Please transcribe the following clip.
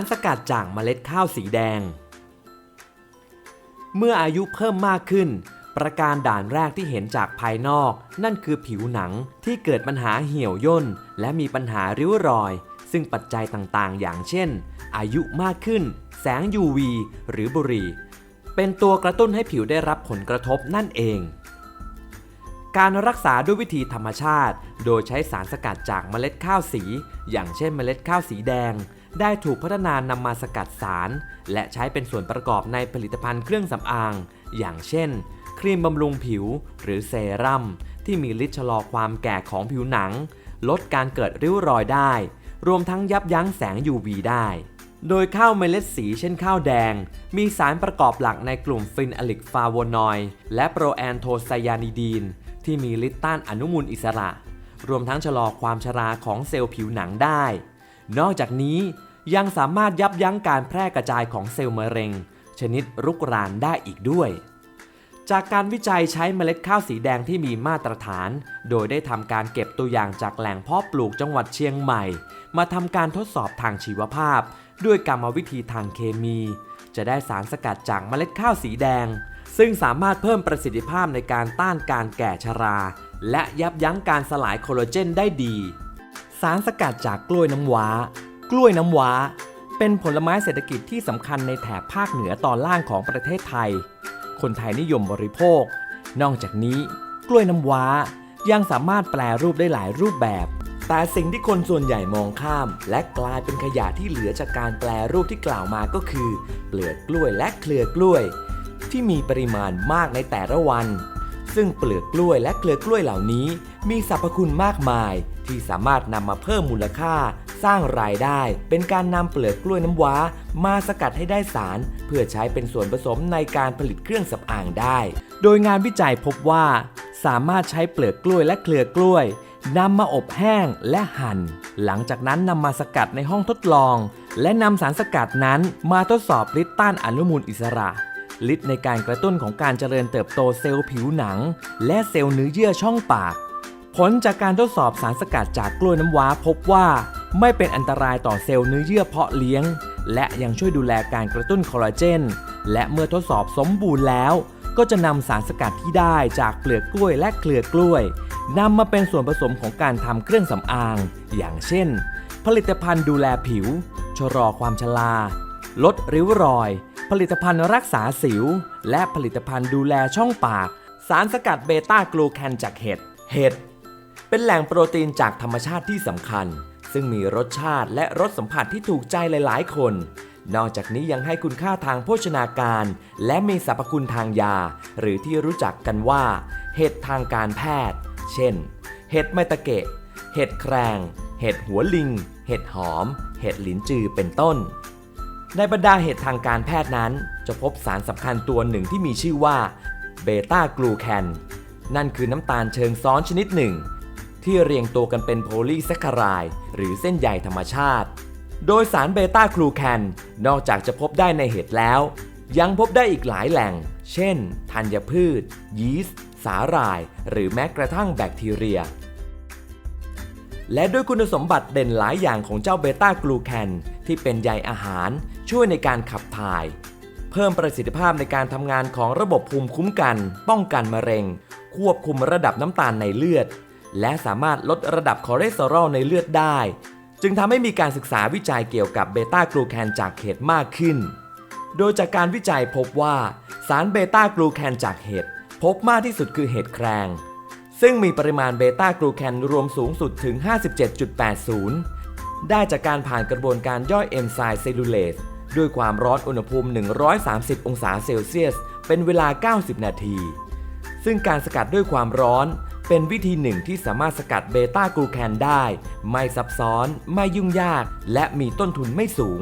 สารสกัดจากเมล็ดข้าวสีแดง เมื่ออายุเพิ่มมากขึ้น ประการด่านแรกที่เห็นจากภายนอก นั่นคือผิวหนังที่เกิดปัญหาเหี่ยวย่น และมีปัญหาริ้วรอย ซึ่งปัจจัยต่างๆ อย่างเช่น อายุมากขึ้น แสง UV หรือบุหรี่ เป็นตัวกระตุ้นให้ผิวได้รับผลกระทบนั่นเองการรักษาด้วยวิธีธรรมชาติ โดยใช้สารสกัดจากเมล็ดข้าวสี อย่างเช่นเมล็ดข้าวสีแดง ได้ถูกพัฒนานำมาสกัดสาร และใช้เป็นส่วนประกอบในผลิตภัณฑ์เครื่องสำอาง อย่างเช่น ครีมบำรุงผิว หรือเซรั่มที่มีฤทธิ์ชะลอความแก่ของผิวหนัง ลดการเกิดริ้วรอยได้ รวมทั้งยับยั้งแสง UV ได้ โดยข้าวเมล็ดสีเช่นข้าวแดง มีสารประกอบหลักในกลุ่มฟินอลิกฟาโวนอยด์และโปรแอนโทไซยานิดีน ที่มีฤทธิ์ต้านอนุมูลอิสระ รวมทั้งชะลอความชราของเซลล์ผิวหนังได้ นอกจากนี้ยังสามารถยับยั้งการแพร่กระจายของเซลล์มะเร็ง ชนิดรุกรานได้อีกด้วย จากการวิจัยใช้เมล็ดข้าวสีแดงที่มีมาตรฐาน โดยได้ทำการเก็บตัวอย่างจากแหล่งเพาะปลูกจังหวัดเชียงใหม่ มาทำการทดสอบทางชีวภาพ ด้วยกรรมวิธีทางเคมี จะได้สารสกัดจากเมล็ดข้าวสีแดง ซึ่งสามารถเพิ่มประสิทธิภาพในการต้านการแก่ชรา และยับยั้งการสลายโคลลาเจนได้ดี สารสกัดจากกล้วยน้ำว้า กล้วยน้ำว้า เป็นผลไม้เศรษฐกิจที่สำคัญในแถบภาคเหนือตอนล่างของประเทศไทย คนไทยนิยมบริโภค นอกจากนี้ กล้วยน้ำว้ายังสามารถแปลรูปได้หลายรูปแบบ แต่สิ่งที่คนส่วนใหญ่มองข้าม และกลายเป็นขยะที่เหลือจากการแปลรูปที่กล่าวมาก็คือ เปลือกกล้วยและเครือกล้วย ที่มีปริมาณมากในแต่ละวัน ซึ่งเปลือกกล้วยและเครือกล้วยเหล่านี้ มีสรรพคุณมากมาย ที่สามารถนำมาเพิ่มมูลค่า สร้างรายได้ เป็นการนำเปลือกกล้วยน้ำว้า มาสกัดให้ได้สาร เพื่อใช้เป็นส่วนผสมในการผลิตเครื่องสำอางได้ โดยงานวิจัยพบว่า สามารถใช้เปลือกกล้วยและเครือกล้วยนำมาอบแห้งและหั่น หลังจากนั้นนำมาสกัดในห้องทดลอง และนำสารสกัดนั้นมาทดสอบฤทธิ์ต้านอนุมูลอิสระ ฤทธิ์ในการกระตุ้นของการเจริญเติบโตเซลล์ผิวหนัง และเซลล์เนื้อเยื่อช่องปาก ผลจากการทดสอบสารสกัดจากกล้วยน้ำว้าพบว่า ไม่เป็นอันตรายต่อเซลล์เนื้อเยื่อเพาะเลี้ยง และยังช่วยดูแลการกระตุ้นคอลลาเจน และเมื่อทดสอบสมบูรณ์แล้ว ก็จะนำสารสกัดที่ได้จากเปลือกกล้วยและเครือกล้วยนำมาเป็นส่วนผสมของการทำเครื่องสำอาง อย่างเช่น ผลิตภัณฑ์ดูแลผิว ชะลอความชราลดริ้วรอย ผลิตภัณฑ์รักษาสิว และผลิตภัณฑ์ดูแลช่องปาก สารสกัดเบต้ากลูแคนจากเห็ด เห็ด เป็นแหล่งโปรตีนจากธรรมชาติที่สำคัญ ซึ่งมีรสชาติและรสสัมผัสที่ถูกใจหลาย ๆ คน นอกจากนี้ยังให้คุณค่าทางโภชนาการ และมีสรรพคุณทางยา หรือที่รู้จักกันว่า เห็ดทางการแพทย์ เช่น เห็ดไมตะเกะ เห็ดแครง เห็ดหัวลิง เห็ดหอม เห็ดหลินจือเป็นต้น ในบรรดาเห็ดทางการแพทย์นั้น จะพบสารสำคัญตัวหนึ่งที่มีชื่อว่าเบต้ากลูแคนนั่นคือน้ำตาลเชิงซ้อนชนิดหนึ่ง ที่เรียงตัวกันเป็นโพลีแซคคารายหรือเส้นใยธรรมชาติ โดยสารเบต้ากลูแคนนอกจากจะพบได้ในเห็ดแล้ว ยังพบได้อีกหลายแหล่ง เช่น ธัญพืช ยีสต์ สาหร่าย หรือแม้กระทั่งแบคทีเรีย และด้วยคุณสมบัติเด่นหลายอย่างของเจ้าเบต้ากลูแคนที่เป็นใยอาหาร ช่วยในการขับถ่าย เพิ่มประสิทธิภาพในการทำงานของระบบภูมิคุ้มกัน ป้องกันมะเร็ง ควบคุมระดับน้ำตาลในเลือด และสามารถลดระดับคอเลสเตอรอลในเลือดได้ จึงทำให้มีการศึกษาวิจัยเกี่ยวกับเบต้ากลูแคนจากเห็ดมากขึ้น โดยจากการวิจัยพบว่า สารเบต้ากลูแคนจากเห็ดพบมากที่สุดคือเห็ดแครงซึ่งมีปริมาณเบต้ากลูแคนรวมสูงสุดถึง 57.80 ได้จากการผ่านกระบวนการย่อยเอนไซม์เซลลูเลส ด้วยความร้อนอุณหภูมิ 130 องศาเซลเซียส เป็นเวลา 90 นาที ซึ่งการสกัดด้วยความร้อนเป็นวิธีหนึ่งที่สามารถสกัดเบต้ากลูแคนได้ ไม่ซับซ้อน ไม่ยุ่งยาก และมีต้นทุนไม่สูง